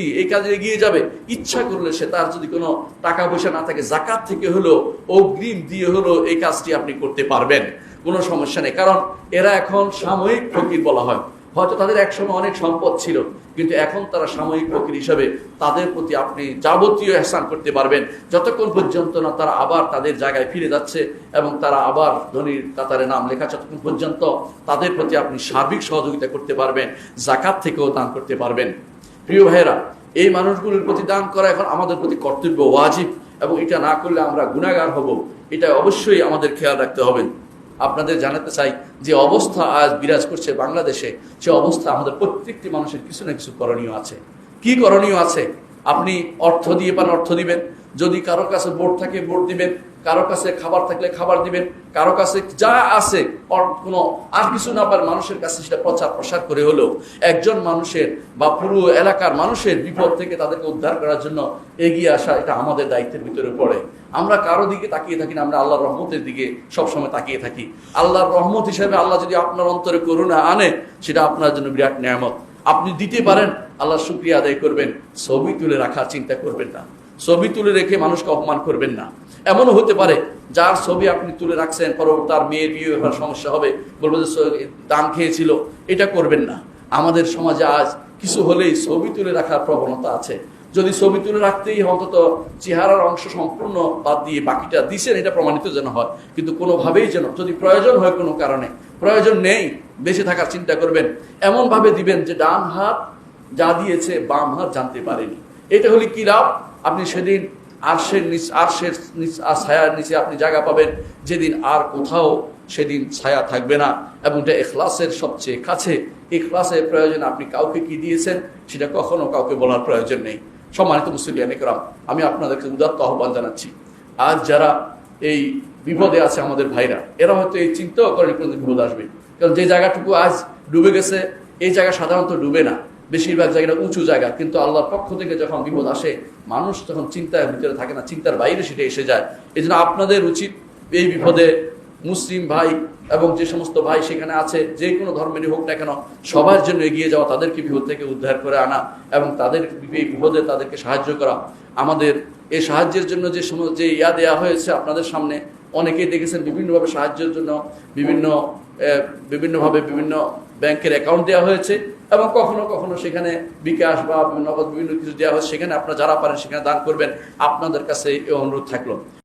ব্যক্তি এই কাজে এগিয়ে যাবে, ইচ্ছা করলে সে তার যদি কোনো টাকা পয়সা না থাকে, জাকাত থেকে হলো অগ্রিম দিয়ে হলো এই কাজটি আপনি করতে পারবেন। কোনো সমস্যা নেই, কারণ এরা এখন সাময়িক ফকির বলা হয়। হয়তো তাদের একসময় অনেক সম্পদ ছিল, কিন্তু এখন তারা সাময়িক ফকির হিসাবে তাদের প্রতি আপনি যাবতীয় এহসান করতে পারবেন। যতক্ষণ পর্যন্ত না তারা আবার তাদের জায়গায় ফিরে যাচ্ছে এবং তারা আবার ধনীর কাতারে নাম লেখা যতক্ষণ পর্যন্ত তাদের প্রতি আপনি সার্বিক সহযোগিতা করতে পারবেন, জাকাত থেকেও দান করতে পারবেন। প্রিয় ভাইয়েরা, এই মানুষগুলির প্রতি দান করা এখন আমাদের প্রতি কর্তব্য ওয়াজিব এবং এটা না করলে আমরা গুণাগার হব। এটা অবশ্যই আমাদের খেয়াল রাখতে হবে। আপনাদের জানাতে চাই যে অবস্থা আজ বিরাজ করছে বাংলাদেশে। সে অবস্থা আমাদের প্রত্যেকটি মানুষের কিছু না কিছু করণীয় আছে। কি করণীয় আছে? আপনি অর্থ দিয়ে পান, অর্থ দিবেন। যদি কারও কাছে ভোট থাকে ভোট দিবেন। কারও কাছে খাবার থাকলে খাবার দিবেন। কারও কাছে যা আছে কোনো আর কিছু না পারে মানুষের কাছে সেটা প্রচার প্রসার করে হলেও একজন মানুষের বা পুরো এলাকার মানুষের বিপদ থেকে তাদেরকে উদ্ধার করার জন্য এগিয়ে আসা, এটা আমাদের দায়িত্বের ভিতরে পড়ে। আমরা কারও দিকে তাকিয়ে থাকি না, আমরা আল্লাহর রহমতের দিকে সবসময় তাকিয়ে থাকি। আল্লাহর রহমত হিসেবে আল্লাহ যদি আপনার অন্তরে করুণা আনে, সেটা আপনার জন্য বিরাট নিয়ামত। আপনি দিতে পারেন আল্লাহ শুক্রিয়া আদায় করবেন, ছবি তুলে রাখার চিন্তা করবেন না। ছবি তুলে রেখে মানুষকে অপমান করবেন না। এমনও হতে পারে, যার ছবি আপনি তুলে রাখছেন পর তার মেয়ের বিয়ে হওয়ার সমস্যা হবে, বলব যে দান খেয়েছিল, এটা করবেন না। আমাদের সমাজে আজ কিছু হলেই ছবি তুলে রাখার প্রবণতা আছে। যদি ছবি তুলে রাখতেই অন্তত চেহারার অংশ সম্পূর্ণ বাদ দিয়ে বাকিটা দিছেন, এটা প্রমাণিত যেন হয়। কিন্তু কোনোভাবেই যেন, যদি প্রয়োজন হয় কোনো কারণে, প্রয়োজন নেই, বেঁচে থাকার চিন্তা করবেন। এমনভাবে দিবেন যে ডান হাত যা দিয়েছে বাম হাত জানতে পারেনি। এটা হলে কি লাভ? আপনি সেদিন আরশের নিচ আর্শের নিচ আর ছায়ার নিচে আপনি জায়গা পাবেন। যেদিন আর কোথাও সেদিন ছায়া থাকবে না। এবং এটা এখলাসের সবচেয়ে কাছে। এখলাসের প্রয়োজন আপনি কাউকে কি দিয়েছেন, সেটা কখনো কাউকে বলার প্রয়োজন নেই। সম্মানিত মুসলিম একরাম আমি আপনাদেরকে উদাত্ত আহ্বান জানাচ্ছি। আজ যারা এই বিপদে আছে আমাদের ভাইরা, এরা হয়তো এই চিন্তাও করেনি কোনদিন বিপদ আসবে। কারণ যে জায়গাটুকু আজ ডুবে গেছে, এই জায়গা সাধারণত ডুবে না। বেশিরভাগ জায়গাটা উঁচু জায়গা। কিন্তু আল্লাহর পক্ষ থেকে যখন বিপদ আসে, মানুষ তখন চিন্তার ভিতরে থাকে না, চিন্তার বাইরে সেটা এসে যায়। এই আপনাদের উচিত এই বিপদে মুসলিম ভাই এবং যে সমস্ত ভাই সেখানে আছে, যে কোনো ধর্মেরই হোক না কেন, সবার জন্য এগিয়ে যাওয়া, তাদেরকে বিপদ থেকে উদ্ধার করে আনা এবং তাদের এই বিপদে তাদেরকে সাহায্য করা। আমাদের এই সাহায্যের জন্য যে সময় যে ইয়া দেওয়া হয়েছে আপনাদের সামনে, অনেকেই দেখেছেন, বিভিন্নভাবে সাহায্যের জন্য, বিভিন্ন বিভিন্নভাবে বিভিন্ন ব্যাংকের অ্যাকাউন্ট দেওয়া হয়েছে এবং কখনো কখনো সেখানে বিকাশ বা নগদ বিভিন্ন কিছু দেওয়া হয়েছে, সেখানে আপনারা যারা পারেন সেখানে দান করবেন। আপনাদের কাছে এই অনুরোধ থাকল।